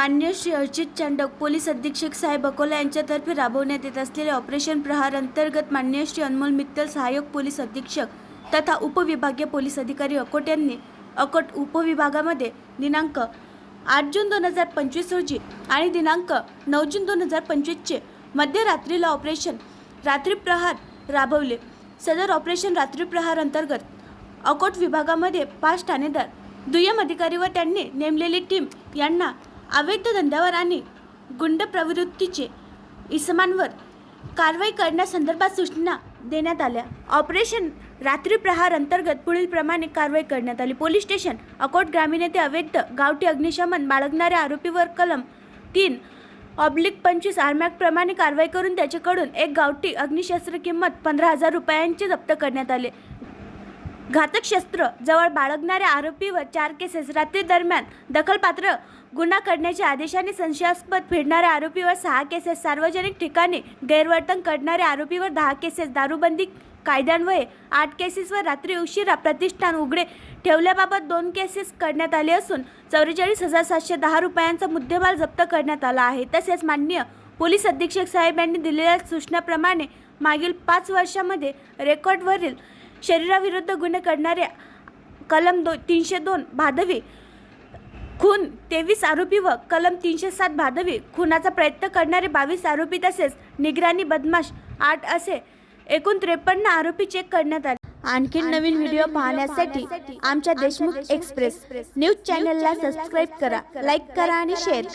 मान्य श्री अर्जित चांडक पोलीस अधीक्षक साहेब अकोला यांच्यातर्फे राबवण्यात येत असलेले ऑपरेशन प्रहार अंतर्गत मान्य श्री अनमोल मित्तल सहाय्यक पोलीस अधीक्षक तथा उपविभागीय पोलीस अधिकारी अकोट यांनी अकोट उपविभागामध्ये दिनांक आठ जून दोन हजार पंचवीस रोजी आणि दिनांक नऊ जून दोन हजार पंचवीसचे मध्यरात्रीला ऑपरेशन रात्री प्रहार राबवले. सदर ऑपरेशन रात्री प्रहार अंतर्गत अकोट विभागामध्ये पाच ठाणेदार दुय्यम अधिकारी व त्यांनी नेमलेली टीम यांना अवैध धंद्यावर आणि गुंड प्रवृत्तीचे इसमांवर कारवाई करण्यासंदर्भात सूचना देण्यात आल्या. ऑपरेशन रात्री प्रहार अंतर्गत पुढील प्रमाणे कारवाई करण्यात आली. पोलीस स्टेशन अकोट ग्रामीण येथे अवैध गावठी अग्निशमन बाळगणाऱ्या आरोपीवर कलम तीन ऑब्लिक पंचवीस आरमॅकप्रमाणे कारवाई करून त्याच्याकडून एक गावठी अग्निशस्त्र किंमत पंधरा हजार रुपयांचे जप्त करण्यात आले. घातक शस्त्र जवळ बाळगणाऱ्या आरोपीवर चार केसेस. रात्री दरम्यान दखलपात्र गुन्हा करण्याच्या आदेशाने संशयास्पद फिरणाऱ्या आरोपीवर सहा केसेस. सार्वजनिक ठिकाणी गैरवर्तन करणाऱ्या आरोपीवर दहा केसेस. दारूबंदी कायद्यान्वये आठ केसेसवर रात्री उशिरा प्रतिष्ठान उघडे ठेवल्याबाबत दोन केसेस करण्यात आले असून चौवेचाळीस हजार सातशे दहा रुपयांचा मुद्देमाल जप्त करण्यात आला आहे. तसेच माननीय पोलीस अधीक्षक साहेब यांनी दिलेल्या सूचनाप्रमाणे मागील पाच वर्षामध्ये रेकॉर्डवरील शरीराविरुद्ध गुन्हे करणाऱ्या कलम दो तीनशे दोन भादवी खून तेवीस आरोपी व कलम तीनशे सात भादवी खुनाचा प्रयत्न करणारे बावीस आरोपी तसेच निगराणी बदमाश आठ असे एकूण त्रेपन्न आरोपी चेक करण्यात आले. आणखी नवीन व्हिडिओ पाहण्यासाठी आमच्या देशमुख एक्सप्रेस न्यूज चॅनलला सबस्क्राईब करा लाईक करा आणि शेअर करा.